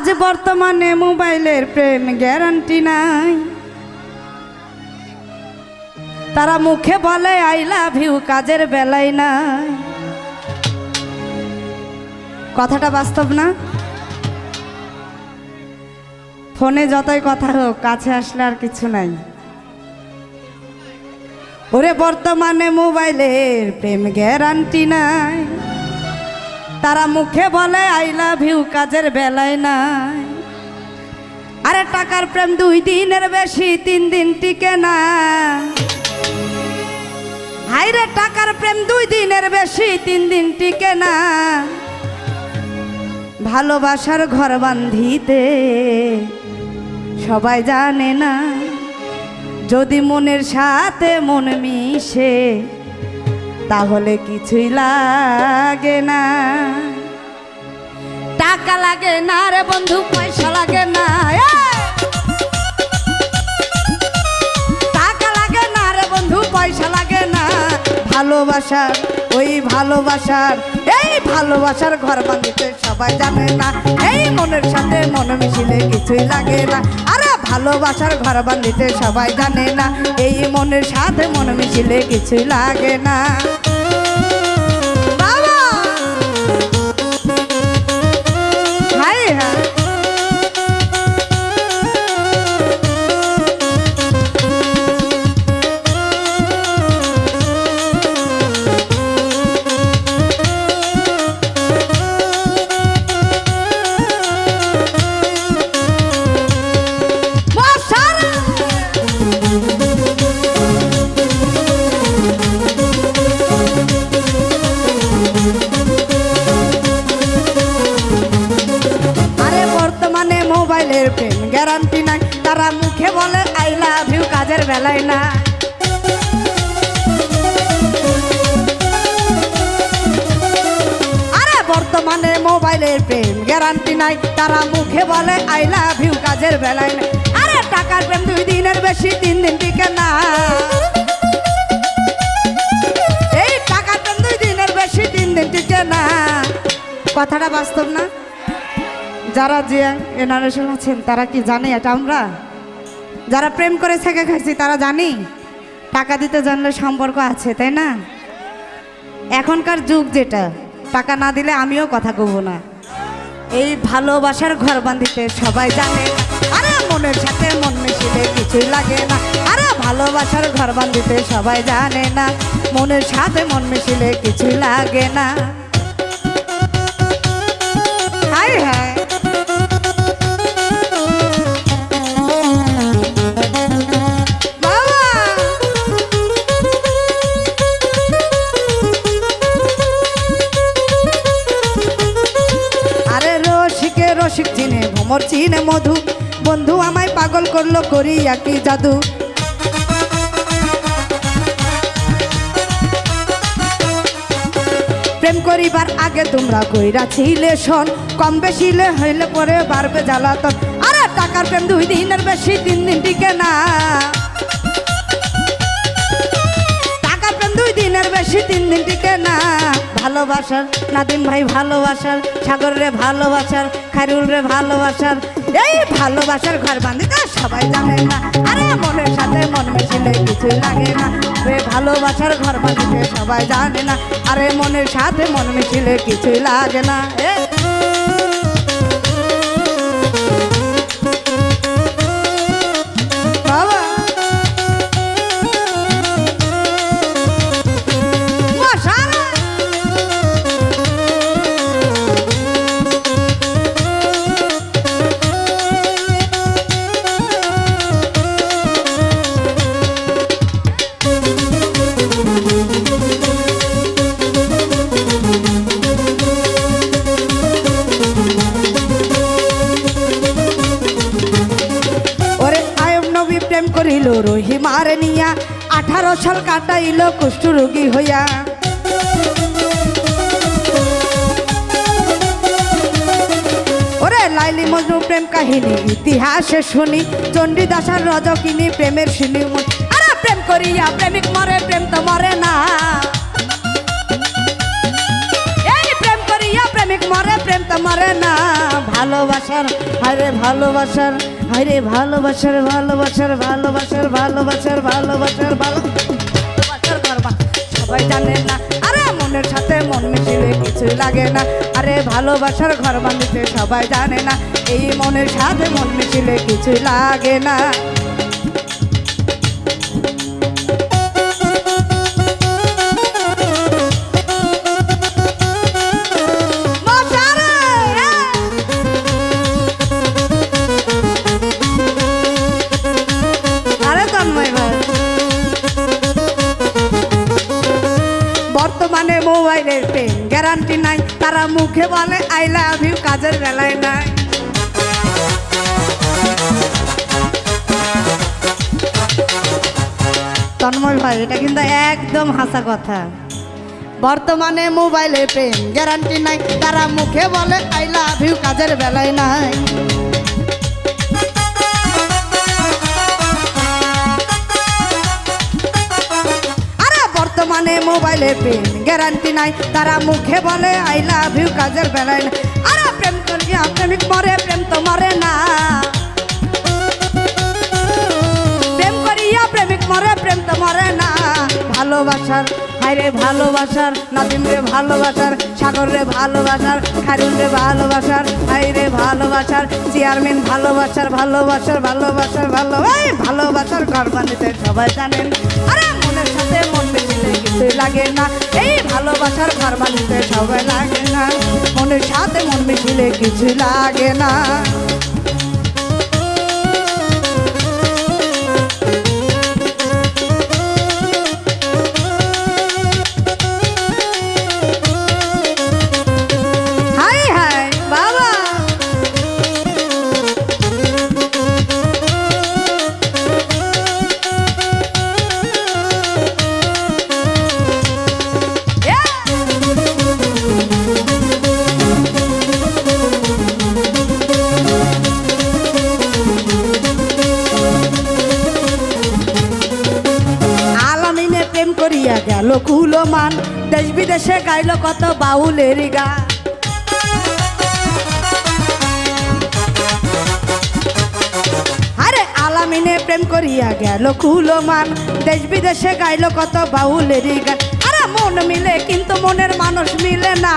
আজ বর্তমানে মোবাইলের প্রেম গ্যারান্টি নাই। তারা মুখে বলে আই লাভ ইউ কাজের বেলায় নাই। কথাটা বাস্তব না? ফোনে যতই কথা হোক, কাছে আসলে আর কিছু নাই। ওরে বর্তমানে মোবাইলের প্রেম গ্যারান্টি নাই। তারা মুখে বলে, আই লাভ ইউ, কাজের বেলায় নাই। আরে টাকার প্রেম দুই দিনের বেশি, তিন দিন টিকে না। হাইরে টাকার প্রেম দুই দিনের বেশি, তিন দিন টিকে না। ভালোবাসার ঘর বান্ধিতে সবাই জানে না, যদি মনের সাথে মন মিশে তাহলে কিছুই লাগে না। টাকা লাগে না রে বন্ধু, পয়সা লাগে না! টাকা লাগে না রে বন্ধু, পয়সা লাগে না। ভালোবাসার, ওই ভালোবাসার, এই ভালোবাসার ঘর বাঁধিতে সবাই জানে না। এই মনের সাথে মন মিশিলে কিছুই লাগে না। আরে ভালোবাসার ঘর বান্ধিতে সবাই জানে না। এই মনের সাথে মন মিশিলে কিছু লাগে না। মোবাইলের প্রেম গ্যারান্টি নাই। তারা মুখে বলে আই লাভ ইউ কাজের বেলায় না আরে বর্তমানে মোবাইলের প্রেম গ্যারান্টি নাই। তারা মুখে বলে আই লাভ ইউ কাজের বেলায় না আরে টাকার প্রেম দুই দিনের বেশি, তিন দিন টিকে না। এই টাকার প্রেম দুই দিনের বেশি, তিন দিন টিকে না। কথাটা বাস্তব না? যারা যে জেনারেশন আছেন, তারা কি জানে এটা আমরা? যারা প্রেম করে থেকে খাইছি, তারা জানি? টাকা দিতে জানলে সম্পর্ক আছে, তাই না? এখনকার যুগ যেটা, টাকা না দিলে আমিও কথা কব না। এই ভালোবাসার ঘর বান্ধিতে সবাই জানে, আরে মনের সাথে মন মিশিলে কিছুই লাগে না। আরে ভালোবাসার ঘর বান্ধিতে সবাই জানে না, মনের সাথে মন মিশিলে কিছুই লাগে না। হাই হাই রসিকে চিনে, ভ্রমর চিনে মধু। বন্ধু আমায় পাগল করল করি একই জাদু? প্রেম করিবার আগে তোমরা কইরা ছিলে শোন, কম বেশি হইলে পরে বাড়বে জ্বালাতন। আরে টাকার প্রেম দুই দিনের বেশি, তিন দিন টিকে না। দিনের বেশি তিন দিন টিকে না। ভালোবাসার নাদিম ভাই ভালোবাসার, সাগর রে ভালোবাসার খাইরুল রে ভালোবাসার। এই ভালোবাসার ঘর বান্ধিতে সবাই জানে না। আরে মনের সাথে মন মিশিলে কিছু লাগে না। রে ভালোবাসার ঘর বান্ধিতে সবাই জানে না। আরে মনের সাথে মন মিশিলে কিছুই লাগে না। এ প্রেম করিল রহিমার নিয়া। আঠারো সাল কাটাইল কুষ্ঠ রোগী হইয়া। লাইলি মজনু প্রেম কাহিনী, ইতিহাসে শুনি, চণ্ডীদাসার রজকিনী প্রেমের শুনি আরে প্রেম করিয়া প্রেমিক মরে, প্রেম তো মরে না। এই প্রেম করিয়া প্রেমিক মরে, প্রেম তো মরে না। ভালোবাসার, হায়রে ভালোবাসার হায়রে ভালোবাসার ভালোবাসার ভালোবাসার ভালোবাসার ভালোবাসার ভালোবাসার করবা সবাই জানে না, আরে মনের সাথে মন মিশিলে কিছু লাগে না। আরে ভালোবাসার ঘর বাঁধিতে সবাই জানে না, এই মনের সাথে মন মিশিলে কিছু লাগে না। গ্যারান্টি নাই। তারা মুখে বলে আই লাভ ইউ কাজের বেলায় নাই। তন্ময় ভাই, এটা কিন্তু একদম হাসা কথা। বর্তমানে মোবাইলে প্রেম গ্যারান্টি নাই। তারা মুখে বলে আই লাভ ইউ কাজের বেলায় নাই। বর্তমানে মোবাইলে প্রেম গ্যারান্টি নাই। তারা মুখে বলে আই লাভ ইউ কাজের বেলায় না। আরে প্রেম করিয়া প্রেমিক মরে প্রেম তো মরে না। প্রেম করিয়া প্রেমিক মরে, প্রেম তো মরে না। ভালোবাসার, হায়রে ভালোবাসার, নাদিম রে ভালোবাসার, সাগর রে ভালোবাসার, খারুন রে ভালোবাসার, হায়রে ভালোবাসার, চেয়ারম্যান ভালোবাসার ভালোবাসার ভালোবাসার, ভালো ভালোবাসার ঘর বানিতে সবাই জানেন। আরে লাগে না। এই ভালোবাসার বানিতে সবাই লাগে না। মনের সাথে মন মিশিলে কিছু লাগে না। গেল কুলো মান দেশ বিদেশে গাইল কত বাউলের গান আরে আলামিনে প্রেম করিয়া গেল কুলো মান দেশ বিদেশে গাইল কত বাউলের গান আরে মন মিলে, কিন্তু মনের মানুষ মিলে না।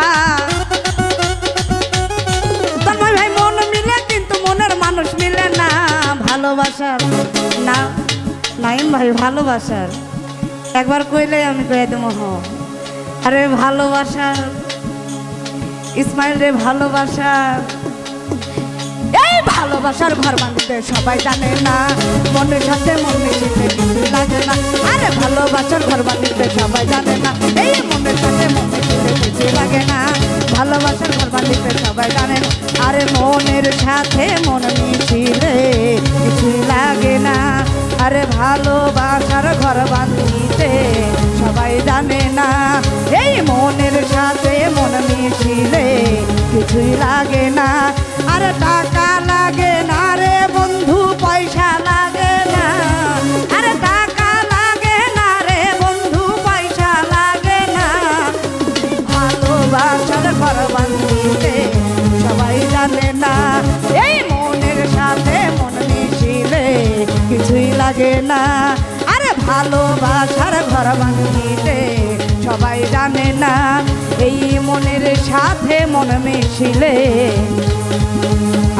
তন্ময় ভাই, মন মিলে, কিন্তু মনের মানুষ মিলে না। ভালোবাসার না, নাইম ভাই, ভালোবাসার একবার কইলে আমি কয়ে দেবো, হ। আরে ভালোবাসা ইসমাইল রে ভালোবাসার এই ভালোবাসার ঘর বাঁধতে সবাই জানে না। মনের সাথে মন মিশিতে কিছু লাগে না। আরে ভালোবাসার ঘর বাঁধতে সবাই জানে না। এই মনের সাথে মন মিশিতে কিছু লাগে না। ভালোবাসার ঘর বাঁধতে সবাই জানে আরে মনের সাথে মন মিশিলে কিছু লাগে না। আরে ভালোবাসার ঘর বাঁধিতে, সবাই জানে না, এই মনের সাথে মন মিশিলে কিছুই লাগে না। আরে টাকা লাগে না রে বন্ধু, পয়সা লাগে না। আরে টাকা লাগে না রে বন্ধু, পয়সা লাগে না। ভালোবাসার ঘর বান্ধিতে সবাই জানে না, এই মনের সাথে মন মিশিলে কিছুই লাগে না। আরে ভালোবাসার ঘর ভাঙিতে সবাই জানে না, এই মনের সাথে মন মিশিলে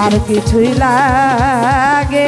আর কিছুই লাগে